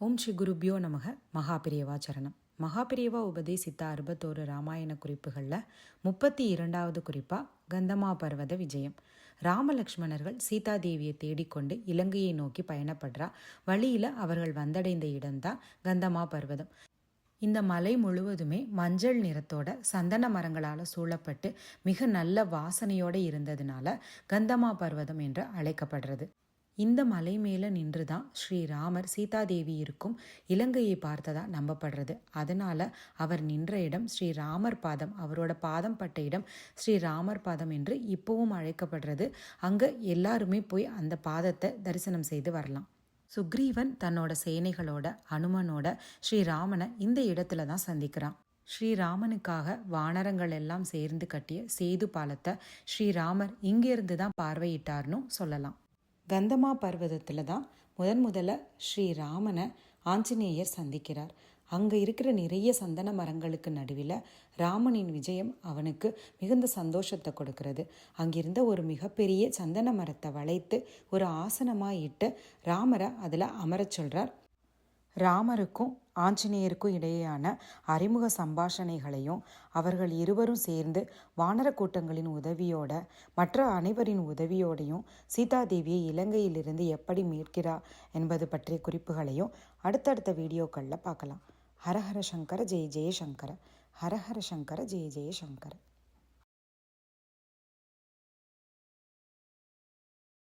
ஓம் ஸ்ரீ குருபியோ நமக. மகாபிரியவா சரணம். மகாபிரியவா உபதேசித்த அறுபத்தோரு ராமாயண குறிப்புகளில் முப்பத்தி இரண்டாவது குறிப்பாக கந்தமா பர்வத விஜயம். ராமலக்ஷ்மணர்கள் சீதாதேவியை தேடிக்கொண்டு இலங்கையை நோக்கி பயணப்படுறா வழியில் அவர்கள் வந்தடைந்த இடம்தான் கந்தமா பர்வதம். இந்த மலை முழுவதுமே மஞ்சள் நிறத்தோட சந்தன மரங்களால் சூழப்பட்டு மிக நல்ல வாசனையோடு இருந்ததுனால கந்தமா பர்வதம் என்று அழைக்கப்படுறது. இந்த மலை மேலே நின்று தான் ஸ்ரீராமர் சீதாதேவி இருக்கும் இலங்கையை பார்த்ததா நம்பப்படுறது. அதனால் அவர் நின்ற இடம் ஸ்ரீராமர் பாதம். அவரோட பாதம் பட்ட இடம் ஸ்ரீராமர் பாதம் என்று இப்போவும் அழைக்கப்படுறது. அங்கே எல்லாருமே போய் அந்த பாதத்தை தரிசனம் செய்து வரலாம். சுக்ரீவன் தன்னோட சேனைகளோட அனுமனோட ஸ்ரீராமனை இந்த இடத்துல தான் சந்திக்கிறான். ஸ்ரீராமனுக்காக வானரங்கள் எல்லாம் சேர்ந்து கட்டிய சேது பாலத்தை ஸ்ரீராமர் இங்கிருந்து தான் பார்வையிட்டார்னு சொல்லலாம். கந்தமா பர்வதத்தில் தான் முதன் முதல்ல ஸ்ரீராமனை ஆஞ்சநேயர் சந்திக்கிறார். அங்கே இருக்கிற நிறைய சந்தன மரங்களுக்கு நடுவில் ராமனின் விஜயம் அவனுக்கு மிகுந்த சந்தோஷத்தை கொடுக்கிறது. அங்கிருந்த ஒரு மிகப்பெரிய சந்தன மரத்தை வளைத்து ஒரு ஆசனமாக இட்டு ராமரை அதில் அமரச் சொல்கிறார் ராமருக்கும் ஆஞ்சநேயருக்கும் இடையேயான அறிமுக சம்பாஷணைகளையும் அவர்கள் இருவரும் சேர்ந்து வானர கூட்டங்களின் உதவியோட மற்ற அனைவரின் உதவியோடையும் சீதாதேவியை இலங்கையிலிருந்து எப்படி மீட்கிறார் என்பது பற்றிய குறிப்புகளையும் அடுத்தடுத்த வீடியோக்களில் பார்க்கலாம். ஹரஹர சங்கர ஜெய ஜெயசங்கர ஹரஹர சங்கர ஜெய ஜெயசங்கர